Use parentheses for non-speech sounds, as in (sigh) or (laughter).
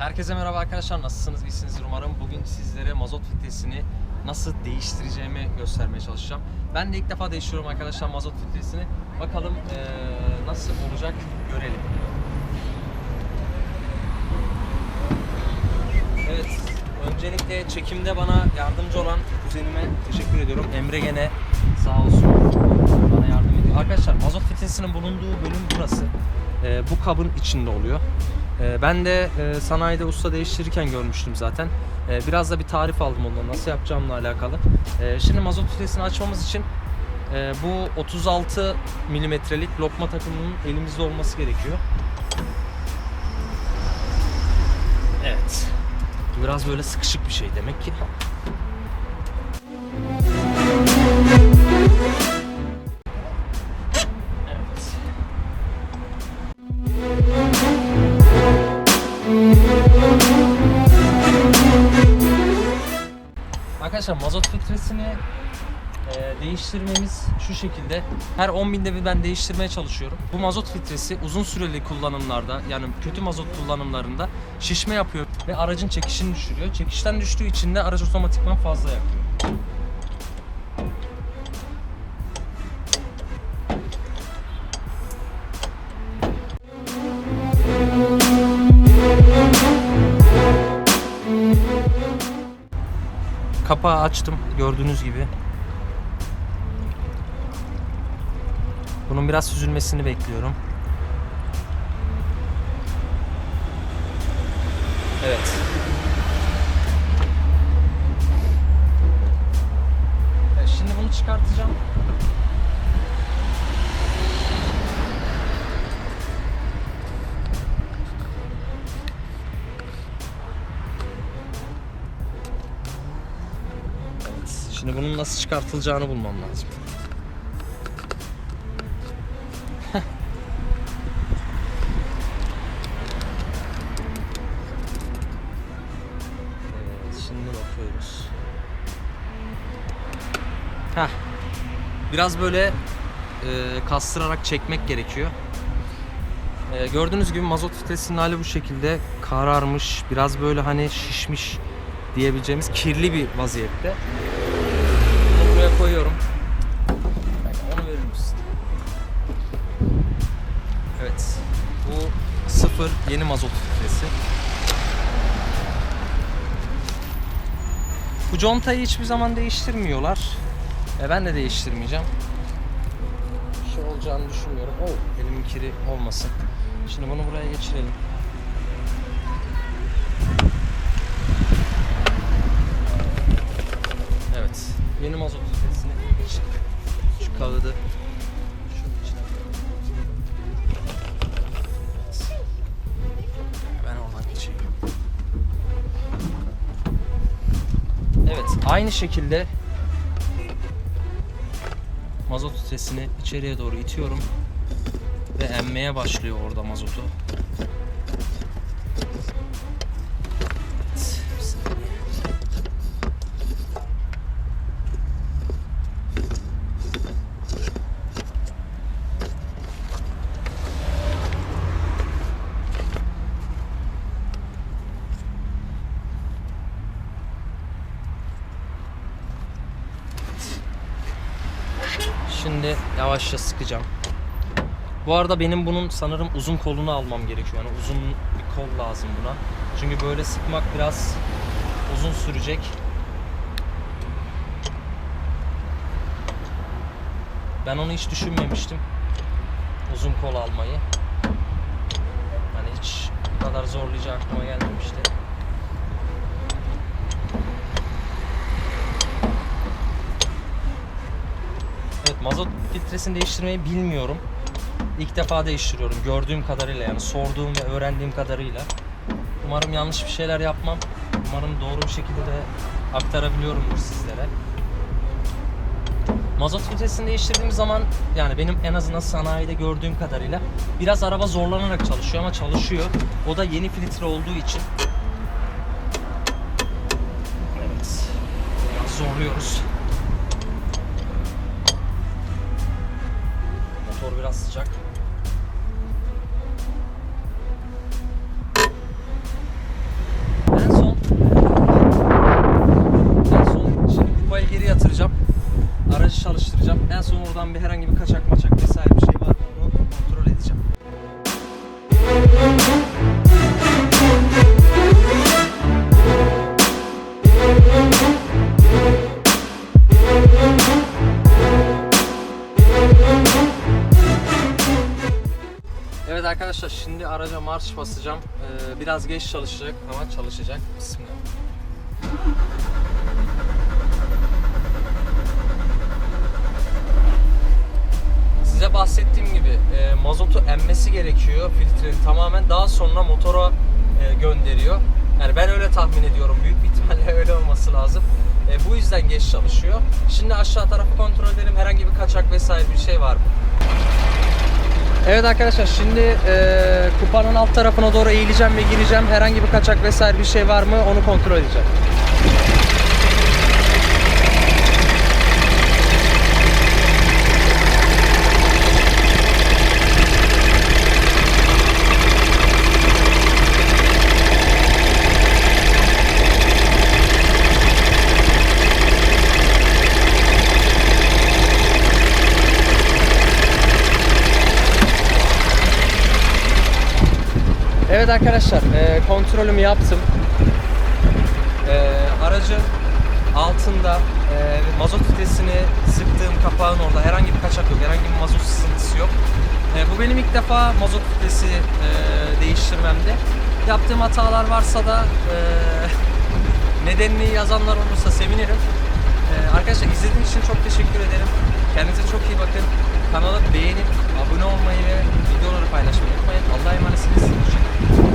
Herkese merhaba arkadaşlar. Nasılsınız? İyisinizdir umarım. Bugün sizlere mazot filtresini nasıl değiştireceğimi göstermeye çalışacağım. Ben de ilk defa değiştiriyorum arkadaşlar mazot filtresini. Bakalım eee, nasıl olacak görelim. Evet. Öncelikle çekimde bana yardımcı olan kuzenime teşekkür ediyorum. Emre gene sağ olsun bana yardım ediyor. Arkadaşlar mazot filtresinin bulunduğu bölüm burası. Ee, bu kabın içinde oluyor. Ee, ben de e, sanayide usta değiştirirken görmüştüm zaten. Ee, biraz da bir tarif aldım ondan nasıl yapacağımla alakalı. Ee, şimdi mazot filtresini açmamız için e, bu 36 milimetrelik lokma takımının elimizde olması gerekiyor. Evet. Biraz böyle sıkışık bir şey demek ki. Arkadaşlar mazot filtresini e, değiştirmemiz şu şekilde. Her 10 binde bir ben değiştirmeye çalışıyorum. Bu mazot filtresi uzun süreli kullanımlarda yani kötü mazot kullanımlarında şişme yapıyor ve aracın çekişini düşürüyor. Çekişten düştüğü için de aracı otomatikman fazla yakıyor. Kapağı açtım gördüğünüz gibi. Bunun biraz süzülmesini bekliyorum. Evet. Şimdi bunu çıkartacağım. Şimdi bunun nasıl çıkartılacağını bulmam lazım. Evet, şimdi bakıyoruz. Heh. Biraz böyle e, kastırarak çekmek gerekiyor. E, gördüğünüz gibi mazot filtresinin hali bu şekilde kararmış, biraz böyle hani şişmiş diyebileceğimiz kirli bir vaziyette. Buraya koyuyorum. Onu verir misin? Evet. Bu sıfır yeni mazot filtresi. Bu contayı hiçbir zaman değiştirmiyorlar. E ben de değiştirmeyeceğim. Bir şey olacağını düşünmüyorum. Oh, elimin kiri olmasın. Şimdi bunu buraya geçirelim. Evet. Yeni mazot filtresini şu kağıdı. Ben oradan geçeyim. Evet, aynı şekilde mazot filtresini içeriye doğru itiyorum ve emmeye başlıyor orada mazotu. Şimdi yavaşça sıkacağım. Bu arada benim bunun sanırım uzun kolunu almam gerekiyor. Yani uzun bir kol lazım buna. Çünkü böyle sıkmak biraz uzun sürecek. Ben onu hiç düşünmemiştim. Uzun kol almayı. Hani hiç bu kadar zorlayacak aklıma gelmemişti. Evet mazot filtresini değiştirmeyi bilmiyorum. İlk defa değiştiriyorum gördüğüm kadarıyla yani sorduğum ve öğrendiğim kadarıyla. Umarım yanlış bir şeyler yapmam. Umarım doğru bir şekilde de aktarabiliyorumdur sizlere. Mazot filtresini değiştirdiğim zaman yani benim en azından sanayide gördüğüm kadarıyla biraz araba zorlanarak çalışıyor ama çalışıyor. O da yeni filtre olduğu için. Evet. Biraz zorluyoruz. alacağım. Aracı çalıştıracağım. En son oradan bir herhangi bir kaçak maçak vesaire bir şey var mı onu kontrol edeceğim. Evet arkadaşlar şimdi araca marş basacağım. Ee, biraz geç çalışacak ama çalışacak. Bismillah. Size bahsettiğim gibi e, mazotu emmesi gerekiyor filtrenin tamamen. Daha sonra motora e, gönderiyor. Yani ben öyle tahmin ediyorum. Büyük bir ihtimalle (laughs) öyle olması lazım. E, bu yüzden geç çalışıyor. Şimdi aşağı tarafı kontrol edelim. Herhangi bir kaçak vesaire bir şey var mı? Evet arkadaşlar şimdi e, kupanın alt tarafına doğru eğileceğim ve gireceğim. Herhangi bir kaçak vesaire bir şey var mı onu kontrol edeceğim. Evet arkadaşlar e, kontrolümü yaptım. E, aracın altında e, mazot vitesini sıktığım kapağın orada herhangi bir kaçak yok, herhangi bir mazot sızıntısı yok. E, bu benim ilk defa mazot vitesi e, değiştirmemdi. Yaptığım hatalar varsa da e, (laughs) nedenini yazanlar olursa sevinirim. E, arkadaşlar izlediğiniz için çok teşekkür ederim. Kendinize çok iyi bakın. Kanalı beğenip abone olmayı ve videoları paylaşmayı unutmayın. Allah'a emanetsiniz.